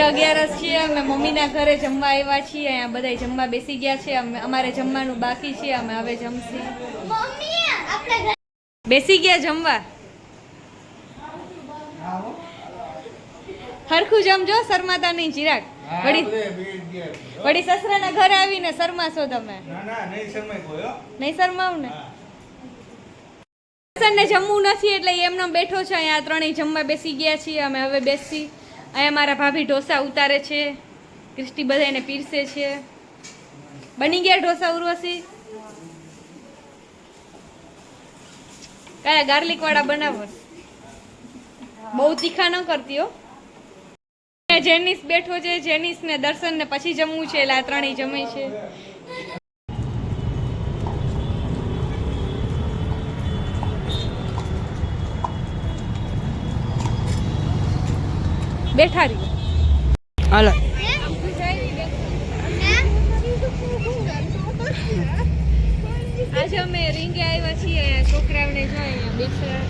અગિયારસ છીએ અમે મમ્મીના ઘરે જમવા આવ્યા છીએ અહીંયા બધા જમવા બેસી ગયા છે અમે અમારે જમવાનું બાકી છે અમે હવે જમશી. મમ્મી આપણે ઘરે બેસી ગયા જમવા? હરખું જમજો શરમાતા નહીં ચિરાગ વળી વળી સસરાના ઘરે આવીને શરમાશો તમે. ના ના નહીં સમય કોઈ હો. નહીં શરમાવ ને સસરને જમવું નથી એટલે એમનો બેઠો છે અહીંયા ત્રણેય જમવા બેસી ગયા છીએ અમે હવે બેસી. અહીંયા મારા ભાભી ઢોસા ઉતારે છે. ક્રિસ્ટી બધા એને પીરસે છે. બની ગયા ઢોસા ઉર્વશી? કયા ગાર્લિક વાળા બનાવો. બહુ તીખા ન કરતી હો. જેનિસ બેઠો છે. જેનિસ ને દર્શન ને પછી જમવું છે. એટલે આ ત્રણેય જમે છે. બેઠા રહ્યો હાલો. આજે અમે રીંગે આવ્યા છીએ છોકરાઓને જોઈએ બેસવા